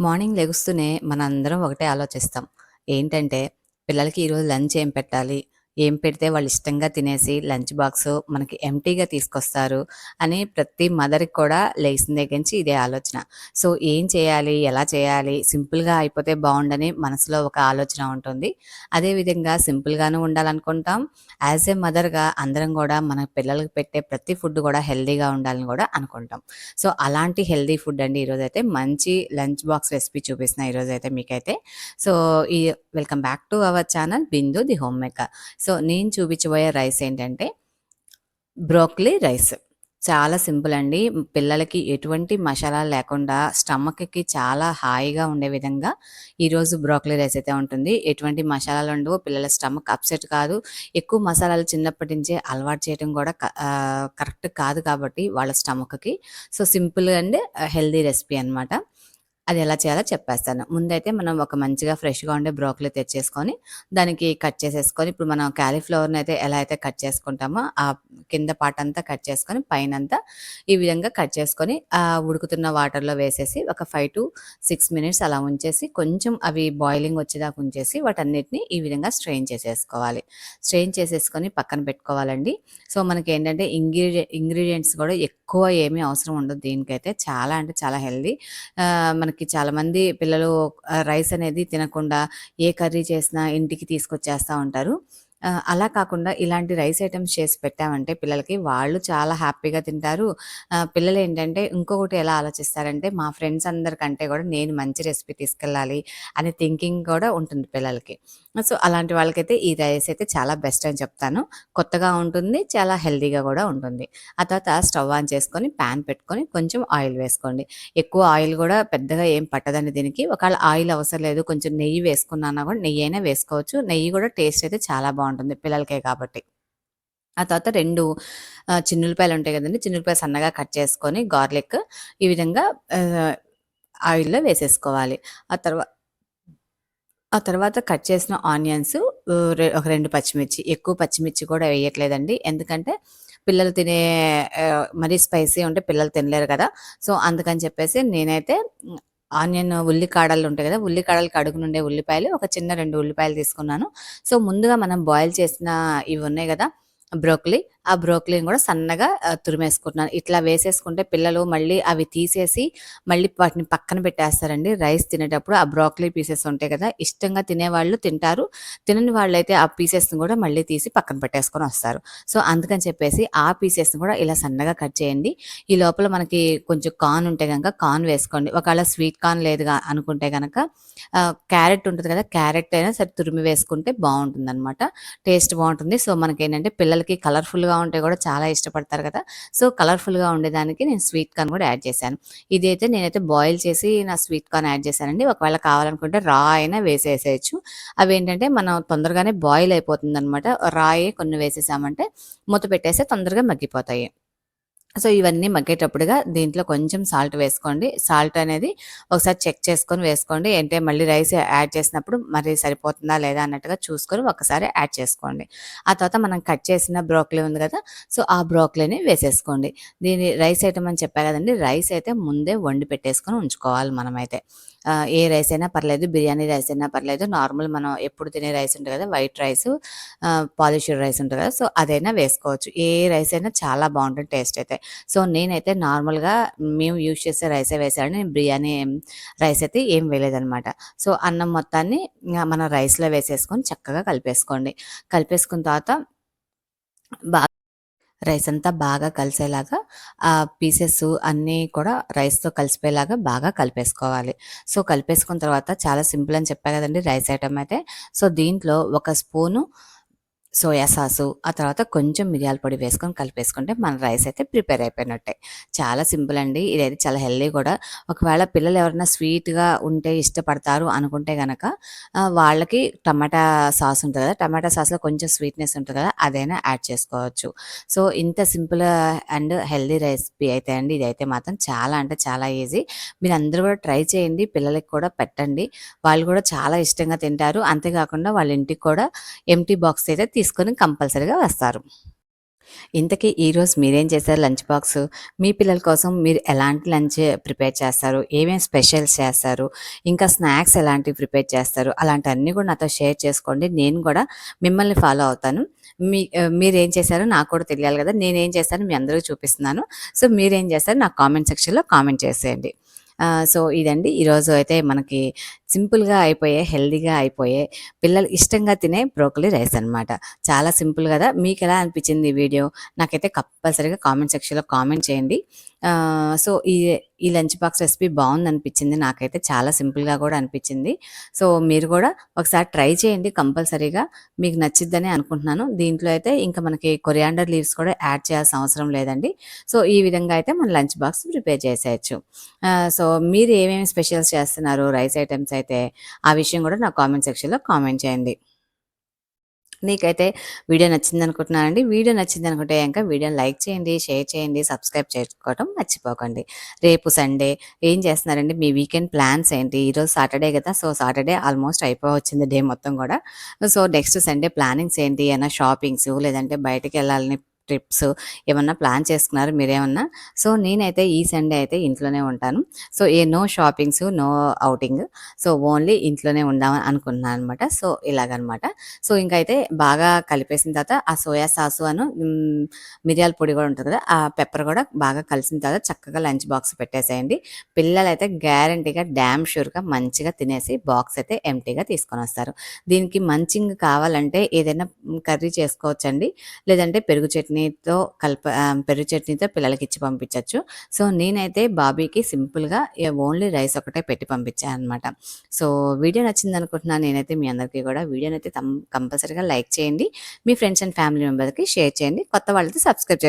Morning లెగుస్తూనే మనందరం ఒకటే ఆలోచిస్తాం. ఏంటంటే, పిల్లలకి ఈరోజు లంచ్ ఏం పెట్టాలి? ఏం పెడితే వాళ్ళు ఇష్టంగా తినేసి లంచ్ బాక్స్ మనకి ఎంటీగా తీసుకొస్తారు అని ప్రతి మదర్‌కి కూడా లేచిన దగ్గర నుంచి ఇదే ఆలోచన. సో, ఏం చేయాలి? ఎలా చేయాలి? సింపుల్‌గా అయిపోతే బాగుండని మనసులో ఒక ఆలోచన ఉంటుంది. అదేవిధంగా సింపుల్‌గాను ఉండాలనుకుంటాం. యాస్ ఎ మదర్‌గా అందరం కూడా మన పిల్లలకి పెట్టే ప్రతి ఫుడ్ కూడా హెల్దీగా ఉండాలని కూడా అనుకుంటాం. సో, అలాంటి హెల్దీ ఫుడ్ అండి ఈరోజైతే మంచి లంచ్ బాక్స్ రెసిపీ చూపిస్తున్నా ఈరోజైతే మీకైతే. సో, ఈ welcome back to our channel Bindu the home maker. So, so నేను చూపించబోయే రైస్ ఏంటంటే బ్రోకలీ రైస్. చాలా సింపుల్ అండి. పిల్లలకి ఎటువంటి మసాలా లేకుండా స్టమక్‌కి చాలా హాయిగా ఉండే విధంగా ఈరోజు బ్రోకలీ రైస్ అయితే ఉంటుంది. ఎటువంటి మసాలాలు ఉండవు. పిల్లల స్టమక్ అప్సెట్ కాదు. ఎక్కువ మసాలాలు చిన్నప్పటి నుంచే అలవాటు చేయడం కూడా కరెక్ట్ కాదు కాబట్టి వాళ్ళ స్టమక్‌కి. So, simple and healthy recipe అనమాట. అది ఎలా చేయాలో చెప్పేస్తాను. ముందైతే మనం ఒక మంచిగా ఫ్రెష్‌గా ఉండే బ్రోకలీ తెచ్చేసుకొని, దానికి కట్ చేసేసుకొని ఇప్పుడు మనం క్యాలీఫ్లవర్ని అయితే ఎలా అయితే కట్ చేసుకుంటామో, ఆ కింద పార్ట్ అంతా కట్ చేసుకొని, పైనంతా ఈ విధంగా కట్ చేసుకొని, ఉడుకుతున్న వాటర్‌లో వేసేసి ఒక 5-6 మినిట్స్ అలా ఉంచేసి, కొంచెం అవి బాయిలింగ్ వచ్చేదాకా ఉంచేసి, వాటన్నిటిని ఈ విధంగా స్ట్రెయిన్ చేసేసుకోవాలి. స్ట్రెయిన్ చేసేసుకొని పక్కన పెట్టుకోవాలండి. సో, మనకి ఏంటంటే ఇంగ్రీడియ ఇంగ్రీడియంట్స్ కూడా ఎక్కువ ఏమీ అవసరం ఉండదు దీనికైతే. చాలా అంటే చాలా హెల్దీ మనకి మనకి చాలామంది పిల్లలు రైస్ అనేది తినకుండా ఏ కర్రీ చేసినా ఇంటికి తీసుకొచ్చేస్తా ఉంటారు. అలా కాకుండా ఇలాంటి రైస్ ఐటమ్స్ చేసి పెట్టామంటే పిల్లలకి వాళ్ళు చాలా హ్యాపీగా తింటారు. పిల్లలు ఏంటంటే ఇంకొకటి ఎలా ఆలోచిస్తారంటే, మా ఫ్రెండ్స్ అందరికంటే కూడా నేను మంచి రెసిపీ తీసుకెళ్ళాలి అనే థింకింగ్ కూడా ఉంటుంది పిల్లలకి. సో, అలాంటి వాళ్ళకైతే ఈ రైస్ అయితే చాలా బెస్ట్ అని చెప్తాను. కొత్తగా ఉంటుంది. చాలా హెల్దీగా కూడా ఉంటుంది. ఆ తర్వాత స్టవ్ ఆన్ చేసుకొని పాన్ పెట్టుకొని కొంచెం ఆయిల్ వేసుకోండి. ఎక్కువ ఆయిల్ కూడా పెద్దగా ఏం పట్టదండి దీనికి. ఒకవేళ ఆయిల్ అవసరం లేదు కొంచెం నెయ్యి వేసుకున్నా కూడా నెయ్యి అయినా వేసుకోవచ్చు. నెయ్యి కూడా టేస్ట్ అయితే చాలా బాగుంటుంది బాగుంటుంది పిల్లలకే కాబట్టి. ఆ తర్వాత రెండు చిన్నులపాయలు ఉంటాయి కదండి చిన్నుల్లిపాయలు సన్నగా కట్ చేసుకొని గార్లిక్ ఈ విధంగా ఆయిల్‌లో వేసేసుకోవాలి. ఆ తర్వాత ఆ తర్వాత కట్ చేసిన ఆనియన్స్ ఒక రెండు పచ్చిమిర్చి. ఎక్కువ పచ్చిమిర్చి కూడా వేయట్లేదండి. ఎందుకంటే పిల్లలు తినే మరీ స్పైసీ ఉంటే పిల్లలు తినలేరు కదా! సో, అందుకని చెప్పేసి నేనైతే ఆనియన్ ఉల్లి కాడలు ఉంటాయి కదా! ఉల్లి కాడలకి అడుగునుండే ఉల్లిపాయలు ఒక చిన్న రెండు ఉల్లిపాయలు తీసుకున్నాను. సో, ముందుగా మనం బాయిల్ చేసిన ఇవి ఉన్నాయి కదా! బ్రోకలీ ఆ బ్రోకలీని కూడా సన్నగా తురిమేసుకుంటున్నాను. ఇట్లా వేసేసుకుంటే పిల్లలు మళ్ళీ అవి తీసేసి మళ్ళీ వాటిని పక్కన పెట్టేస్తారండి. రైస్ తినేటప్పుడు ఆ బ్రోకలీ పీసెస్ ఉంటాయి కదా! ఇష్టంగా తినేవాళ్ళు తింటారు. తినని వాళ్ళైతే ఆ పీసెస్‌ని కూడా మళ్ళీ తీసి పక్కన పెట్టేసుకొని వస్తారు. సో, అందుకని చెప్పేసి ఆ పీసెస్‌ని కూడా ఇలా సన్నగా కట్ చేయండి. ఈ లోపల మనకి కొంచెం కార్న్ ఉంటే కనుక కార్న్ వేసుకోండి. ఒకవేళ స్వీట్ కార్న్ లేదుగా అనుకుంటే కనుక క్యారెట్ ఉంటుంది కదా! క్యారెట్ అయినా సరే తురిమి వేసుకుంటే బావుంటుందనమాట. టేస్ట్ బాగుంటుంది సో, మనకి ఏంటంటే పిల్లలకి కలర్‌ఫుల్‌గా ఉంటే కూడా చాలా ఇష్టపడతారు కదా! సో, కలర్‌ఫుల్‌గా ఉండేదానికి నేను స్వీట్ కార్న్ కూడా యాడ్ చేశాను. ఇదైతే నేనైతే బాయిల్ చేసి నా స్వీట్ కార్న్ యాడ్ చేశానండి. ఒకవేళ కావాలనుకుంటే రా అయినా వేసేసేయొచ్చు. అవేంటంటే మనం తొందరగానే బాయిల్ అయిపోతుందనమాట. రాయే కొన్ని వేసేసామంటే మూత పెట్టేస్తే తొందరగా మగ్గిపోతాయి. సో, ఇవన్నీ మగ్గేటప్పుడుగా దీంట్లో కొంచెం సాల్ట్ వేసుకోండి. సాల్ట్ అనేది ఒకసారి చెక్ చేసుకొని వేసుకోండి. అంటే మళ్ళీ రైస్ యాడ్ చేసినప్పుడు మరి సరిపోతుందా లేదా అన్నట్టుగా చూసుకొని ఒకసారి యాడ్ చేసుకోండి. ఆ తర్వాత మనం కట్ చేసిన బ్రోకలీ ఉంది కదా! సో, ఆ బ్రోకలీని వేసేసుకోండి. దీని రైస్ ఐటమ్ అని చెప్పా కదండి రైస్ అయితే ముందే వండి పెట్టేసుకొని ఉంచుకోవాలి మనమైతే. ఏ రైస్ అయినా పర్లేదు. బిర్యానీ రైస్ అయినా పర్లేదు. నార్మల్ మనం ఎప్పుడు తినే రైస్ ఉంటుంది కదా! వైట్ రైస్ పాలిష్డ్ రైస్ ఉంటుంది కదా! సో, అదైనా వేసుకోవచ్చు. ఏ రైస్ అయినా చాలా బాగుంటుంది టేస్ట్ అయితే. సో, నేనైతే నార్మల్‌గా మేము యూజ్ చేసే రైసే వేసాను నేను బిర్యానీ రైస్ అయితే ఏం వేయలేదనమాట. సో, అన్నం మొత్తాన్ని మన మనం రైస్‌లో వేసేసుకొని చక్కగా కలిపేసుకోండి. కలిపేసుకున్న తర్వాత బాగా రైస్ అంతా బాగా కలిసేలాగా ఆ పీసెస్ అన్నీ కూడా రైస్‌తో కలిసిపోయేలాగా బాగా కలిపేసుకోవాలి. సో, కలిపేసుకున్న తర్వాత చాలా సింపుల్ అని చెప్పా కదండీ! రైస్ ఐటమ్ అయితే. సో, దీంట్లో ఒక స్పూను సోయా సాసు, ఆ తర్వాత కొంచెం మిరియాల పొడి వేసుకొని కలిపేసుకుంటే మన రైస్ అయితే ప్రిపేర్ అయిపోయినట్టే. చాలా సింపుల్ అండి. ఇదైతే చాలా హెల్దీ కూడా. ఒకవేళ పిల్లలు ఎవరైనా స్వీట్‌గా ఉంటే ఇష్టపడతారు అనుకుంటే గనక వాళ్ళకి టమాటా సాస్ ఉంటుంది కదా! టమాటా సాస్‌లో కొంచెం స్వీట్‌నెస్ ఉంటుంది కదా! అదైనా యాడ్ చేసుకోవచ్చు. సో, ఇంత సింపుల్ అండ్ హెల్దీ రెసిపీ అయితే అండి ఇదైతే మాత్రం చాలా అంటే చాలా ఈజీ. మీరు అందరూ కూడా ట్రై చేయండి. పిల్లలకి కూడా పెట్టండి. వాళ్ళు కూడా చాలా ఇష్టంగా తింటారు. అంతేకాకుండా వాళ్ళ ఇంటికి కూడా ఎంటీ బాక్స్ అయితే తీసుకొని కంపల్సరీగా వస్తారు. ఇంతకీ ఈరోజు మీరేం చేశారు లంచ్ బాక్సు? మీ పిల్లల కోసం మీరు ఎలాంటి లంచ్ ప్రిపేర్ చేస్తారు? ఏమేమి స్పెషల్స్ చేస్తారు? ఇంకా స్నాక్స్ ఎలాంటివి ప్రిపేర్ చేస్తారు? అలాంటివన్నీ కూడా నాతో షేర్ చేసుకోండి. నేను కూడా మిమ్మల్ని ఫాలో అవుతాను. మీ మీరేం చేశారో నాకు కూడా తెలియాలి కదా నేనేం చేశానో మీ అందరికి చూపిస్తున్నాను. సో, మీరేం చేస్తారు నాకు కామెంట్ సెక్షన్‌లో కామెంట్ చేసేయండి. సో, ఇదండి ఈరోజు అయితే మనకి సింపుల్‌గా అయిపోయే, హెల్దీగా అయిపోయే, పిల్లలు ఇష్టంగా తినే బ్రోకలీ రైస్ అనమాట. చాలా సింపుల్ మీకు ఎలా అనిపించింది ఈ వీడియో? నాకైతే కంపల్సరీగా కామెంట్ సెక్షన్‌లో కామెంట్ చేయండి. సో, ఈ ఈ లంచ్ బాక్స్ రెసిపీ బాగుంది అనిపించింది నాకైతే చాలా సింపుల్‌గా కూడా అనిపించింది. సో, మీరు కూడా ఒకసారి ట్రై చేయండి కంపల్సరీగా. మీకు నచ్చిద్దని అనుకుంటున్నాను. దీంట్లో అయితే ఇంకా మనకి కొరియాండర్ లీవ్స్ కూడా యాడ్ చేయాల్సిన అవసరం లేదండి. సో, ఈ విధంగా అయితే మన లంచ్ బాక్స్ ప్రిపేర్ చేసేయచ్చు సో, మీరు ఏమేమి స్పెషల్స్ చేస్తున్నారు రైస్ ఐటమ్స్ అయితే? ఆ విషయం కూడా నాకు కామెంట్ సెక్షన్‌లో కామెంట్ చేయండి. నీకైతే వీడియో నచ్చింది అనుకుంటున్నానండి వీడియో నచ్చింది అనుకుంటే ఇంకా వీడియోని లైక్ చేయండి, షేర్ చేయండి, సబ్స్క్రైబ్ చేసుకోవడం మర్చిపోకండి. రేపు సండే ఏం చేస్తున్నారండి? మీ వీకెండ్ ప్లాన్స్ ఏంటి? ఈరోజు సాటర్డే కదా సో, సాటర్డే ఆల్మోస్ట్ అయిపోవచ్చింది డే మొత్తం కూడా సో, నెక్స్ట్ సండే ప్లానింగ్స్ ఏంటి? ఏమైనా షాపింగ్స్ లేదంటే బయటికెళ్ళాలని ట్రిప్స్ ఏమన్నా ప్లాన్ చేసుకున్నారు మీరేమన్నా? సో, నేనైతే ఈ సండే అయితే ఇంట్లోనే ఉంటాను. సో, ఏ no shoppings, no outing. So, only ఇంట్లోనే ఉందామని అనుకున్నాను అనమాట. సో, ఇలాగనమాట. సో, ఇంకైతే బాగా కలిపేసిన తర్వాత ఆ సోయా సాసు అను మిరియాల పొడి కూడా ఉంటుంది కదా! ఆ పెప్పర్ కూడా బాగా కలిసిన తర్వాత చక్కగా లంచ్ బాక్స్ పెట్టేసేయండి. పిల్లలైతే గ్యారంటీగా డ్యామ్ షూర్‌గా మంచిగా తినేసి బాక్స్ అయితే ఎంటీగా తీసుకొని వస్తారు దీనికి మంచింగ్ కావాలంటే ఏదైనా కర్రీ చేసుకోవచ్చండి. లేదంటే పెరుగు చట్నీ చట్నీతో కలప పెరుగు చట్నీతో పిల్లలకిచ్చి పంపించొచ్చు. సో, నేనైతే బాబీకి సింపుల్‌గా ఓన్లీ రైస్ ఒకటే పెట్టి పంపించాను అనమాట సో, వీడియో నచ్చిందనుకుంటున్నాను నేనైతే మీ అందరికీ కూడా వీడియోని అయితే కంపల్సరీగా లైక్ చేయండి. మీ ఫ్రెండ్స్ అండ్ ఫ్యామిలీ మెంబర్కి షేర్ చేయండి. కొత్త వాళ్ళకి సబ్స్క్రైబ్ చేయడం